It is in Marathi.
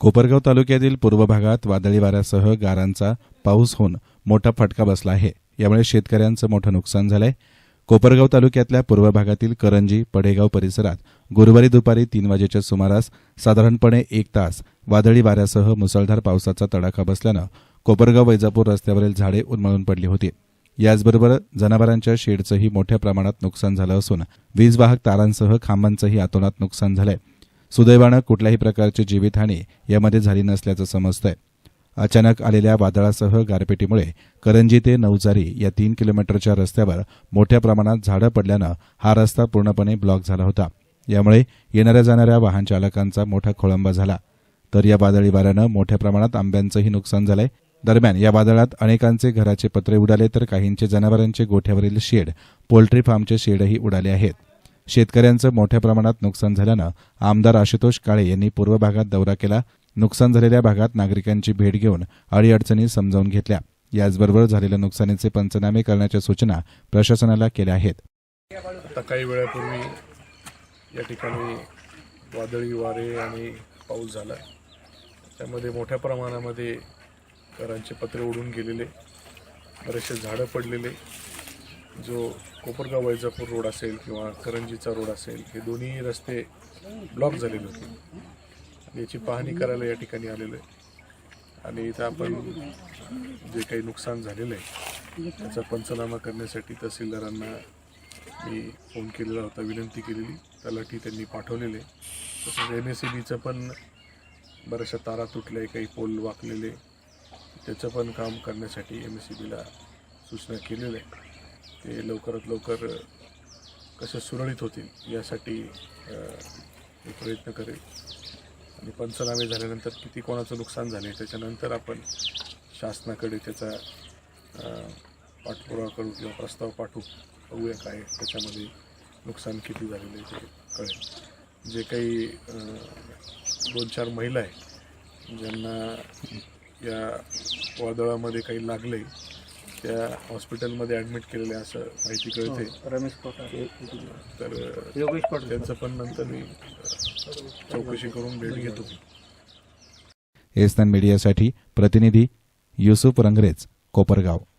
कोपरगाव तालुक्यातील पूर्व भागात वादळी वाऱ्यासह गारांचा पाऊस होऊन मोठा फटका बसला आहे. यामुळे शेतकऱ्यांचं मोठं नुकसान झालंय. कोपरगाव तालुक्यातल्या पूर्व भागातील करंजी पडेगाव परिसरात गुरुवारी दुपारी तीन वाजेच्या सुमारास साधारणपणे एक तास वादळी वाऱ्यासह मुसळधार पावसाचा तडाखा बसल्यानं कोपरगाव वैजापूर रस्त्यावरील झाडे उन्मळून पडली होती. याचबरोबर जनावरांच्या शेडचंही मोठ्या प्रमाणात नुकसान झालं असून वीज वाहक तारांसह खांबांचंही आतोनात नुकसान झालंय. सुदैवानं कुठल्याही प्रकारची जीवितहानी यामध्ये झाली नसल्याचं समजतंय. अचानक आलेल्या वादळासह गारपिटीमुळे करंजी ते नवजारी या तीन किलोमीटरच्या रस्त्यावर मोठ्या प्रमाणात झाडं पडल्यानं हा रस्ता पूर्णपणे ब्लॉक झाला होता. यामुळे येणाऱ्या जाणाऱ्या वाहन चालकांचा मोठा खोळंबा झाला. तर या वादळी वाऱ्यानं मोठ्या प्रमाणात आंब्यांचंही नुकसान झालंय. दरम्यान या वादळात अनेकांचे घराचे पत्रे उडाले तर काहींचे जनावरांचे गोठ्यावरील शेड पोल्ट्री फार्मचे शेडही उडाले आहेत. शेतकऱ्यांचं मोठ्या प्रमाणात नुकसान झाल्यानं आमदार आशुतोष काळे यांनी पूर्व भागात दौरा केला. नुकसान झालेल्या भागात नागरिकांची भेट घेऊन अडीअडचणी समजावून घेतल्या. याचबरोबर झालेल्या नुकसानीचे पंचनामे करण्याच्या सूचना प्रशासनाला केल्या आहेत. आता काही वेळापूर्वी या ठिकाणी वादळी वारे आणि पाऊस झाला. त्यामध्ये मोठ्या प्रमाणामध्ये घरांचे पत्रे उडून गेलेले. बरेचसे झाडं पडलेले. जो कोपरगाव वैजापूर रोड असेल किंवा करंजीचा रोड असेल हे दोन्ही रस्ते ब्लॉक झालेले होते. आणि याची पाहणी करायला या ठिकाणी आलेलो आहे. आणि इथं आपण जे काही नुकसान झालेलं आहे त्याचा पंचनामा करण्यासाठी तहसीलदारांना मी फोन केलेला होता विनंती केलेली. तलाठी त्यांनी पाठवलेले. तसंच एम एस ई बीचं पण बऱ्याचशा तारा तुटल्या काही पोल वाकलेले. त्याचं पण काम करण्यासाठी एम एस सी बीला सूचना केलेल्या आहे ते लवकरात लवकर कसं सुरळीत होतील यासाठी मी प्रयत्न करेल. आणि पंचनामे झाल्यानंतर किती कोणाचं नुकसान झाले त्याच्यानंतर आपण शासनाकडे त्याचा पाठपुरावा करू किंवा प्रस्ताव पाठवू बघूया काय त्याच्यामध्ये नुकसान किती झालेलं आहे ते कळेल. जे काही दोन चार महिला आहेत ज्यांना या वादळामध्ये काही लागले त्या हॉस्पिटलमध्ये ॲडमिट केलेले असं माहिती कळते. रमेश पवार तर योगेश पवार त्यांचं पण नंतर मी चौकशी करून भेट घेतो. एसनान मीडियासाठी प्रतिनिधी युसुफ रंगरेज कोपरगाव.